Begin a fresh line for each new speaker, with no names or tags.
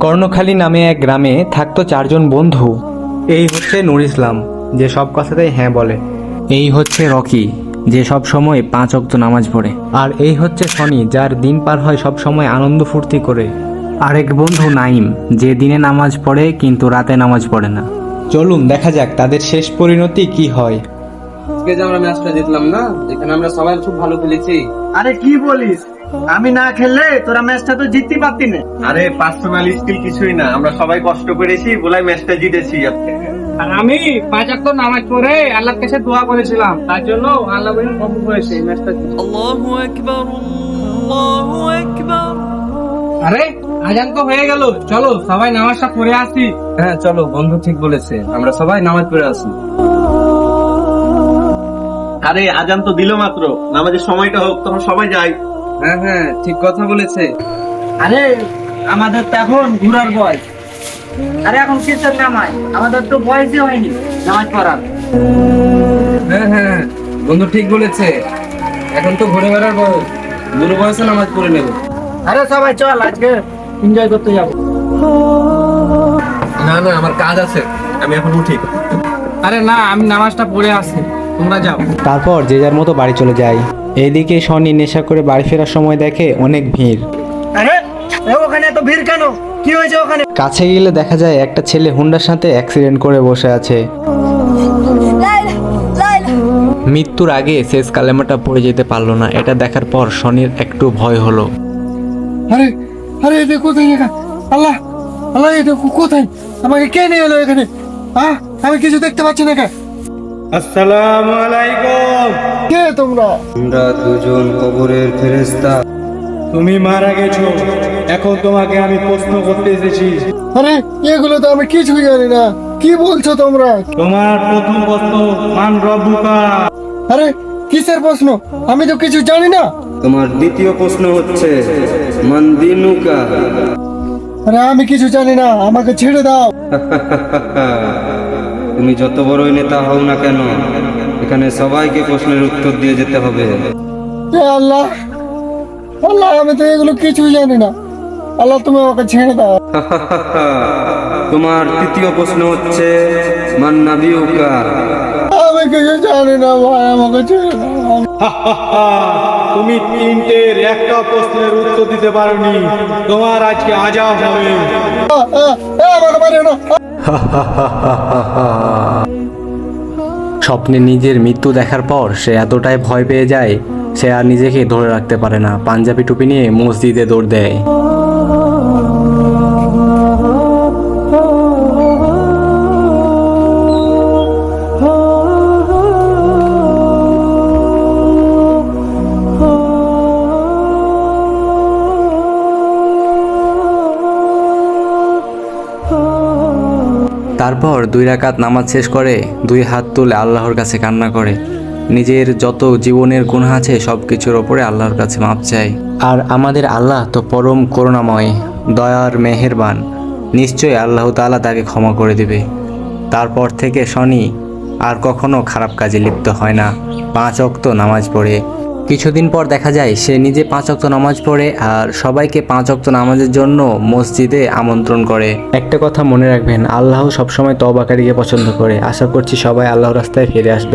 কর্ণখালী নামে এক গ্রামে থাকতো চারজন বন্ধু। এই হচ্ছে নুর ইসলাম যে সব কথাতেই হ্যাঁ বলে। এই হচ্ছে রকি যে সব সময় পাঁচ অক্ত নামাজ পড়ে। আর এই হচ্ছে সনি যার দিন পার হয় সব সময় আনন্দ ফুর্তি করে। আরেক বন্ধু নাইম যে দিনে নামাজ পড়ে কিন্তু রাতে নামাজ পড়ে না। চলুন দেখা যাক তাদের শেষ পরিণতি কি হয়।
আজকে যে আমরা ম্যাচটা জিতলাম না যেখানে আমরা সবাই খুব ভালো খেলেছি।
আরে কি বলিস? আমি না খেললে তোরা ম্যাচটা তো জিততে পারতি না।
আরে পার্সোনাল স্কিল কিছুই না। আমরা সবাই কষ্ট করেছি বলে ম্যাচটা জিতেছি।
আর আমি পাঁচ তো নামাজ পড়ে আল্লাহর কাছে দোয়া করেছিলাম। তার জন্য আল্লাহ বলে কবুল করেছে ম্যাচটা আরে আজান তো হয়ে গেল। চলো সবাই নামাজটা পড়ে আসি। হ্যাঁ চলো বন্ধু ঠিক বলেছে। আমরা সবাই নামাজ পড়ে আসি।
আরে আজান তো দিল মাত্র। নামাজের সময়টা হোক তখন সবাই যাই
হ্যাঁ হ্যাঁ ঠিক কথা বলেছে।
আরে আমাদের তো এখন ঘুরার বয়স। আরে এখন কিসের নামাজ? আমাদের তো বয়সই হয়নি নামাজ পড়ার।
হ্যাঁ হ্যাঁ বন্ধু ঠিক বলেছে। এখন তো ঘুরে বেড়ার বয়স। বুড়ো বয়সে নামাজ পড়ে নেব।
আরে সবাই চল আজকে এনজয় করতে যাব।
না না আমার কাজ আছে। আমি এখন উঠি।
আরে না আমি নামাজটা পড়ে আসি। তোমরা যাও।
তারপর যে যার মতো বাড়ি চলে যাই এদিকে শনি নেশা করে বাড়ি ফেরার সময় দেখে অনেক ভিড়।
আরে ওখানে এত ভিড় কেন? কি হয়েছে ওখানে?
কাছে গেলে দেখা যায় একটা ছেলে হুন্ডার সাথে অ্যাক্সিডেন্ট করে বসে আছে। মৃত্যুর আগে শেষ কালেমাটা পড়ে যেতে পারল না। এটা দেখার পর শনির একটু ভয় হলো।
আরে আরে এটা কোথায় এখানে আল্লাহ আল্লাহ এটা কোথায়? আমাকে কে নিয়ে এলো এখানে? আহ আমি কিছু দেখতে পাচ্ছি না এখানে
আসসালামু আলাইকুম।
কে তোমরা?
আমরা দুজন কবরের ফেরেস্তা
তুমি মারা গেছো। এখন তোমাকে আমি প্রশ্ন করতে এসেছি।
আরে এগুলো তো আমি কিছুই জানি না। কি বলছো তোমরা?
তোমার প্রথম প্রশ্ন মান রব্বুকা?
আরে কিসের প্রশ্ন? আমি তো কিছু জানি না।
তোমার দ্বিতীয় প্রশ্ন হচ্ছে মন্দিনুকা
আরে আমি কিছু জানি না। আমাকে ছেড়ে দাও।
তুমি যত বড়ই নেতা হও না কেন এখানে সবাইকে প্রশ্নের উত্তর দিয়ে যেতে হবে।
এ আল্লাহ আল্লাহ আমি তো এগুলো কিছুই জানি না। আল্লাহ তুমি আমাকে ছেড়ে দাও।
তোমার তৃতীয় প্রশ্ন হচ্ছে মান্নাবিউকা
আমি কিছু জানি না ভাই আমাকে ছেড়ে দাও।
তুমি তিনটের একটা প্রশ্নের উত্তর দিতে পারোনি। তোমার আজকে আজাব হবে।
আমাকে মারিও না।
স্বপ্নে নিজের মৃত্যু দেখার পর সে এতটাই ভয় পেয়ে যায়, সে আর নিজেকে ধরে রাখতে পারে না। পাঞ্জাবি টুপি নিয়ে মসজিদে দৌড় দেয়। তারপর দুই রাকাত নামাজ শেষ করে দুই হাত তুলে আল্লাহর কাছে কান্না করে। নিজের যত জীবনের গুণা আছে সব কিছুর ওপরে আল্লাহর কাছে মাপ চায়। আর আমাদের আল্লাহ তো পরম করুণাময়, দয়ার মেহেরবান। নিশ্চয়ই আল্লাহ তাআলা তাকে ক্ষমা করে দিবে। তারপর থেকে শনি আর কখনো খারাপ কাজে লিপ্ত হয় না। পাঁচ অক্ত নামাজ পড়ে। কিছুদিন পর দেখা যায় সে নিজে পাঁচ অক্ত নামাজ পড়ে আর সবাইকে পাঁচ অক্ত নামাজের জন্য মসজিদে আমন্ত্রণ করে। একটা কথা মনে রাখবেন, আল্লাহ সবসময় তবাকারীকে পছন্দ করে। আশা করছি সবাই আল্লাহ রাস্তায় ফিরে আসবে।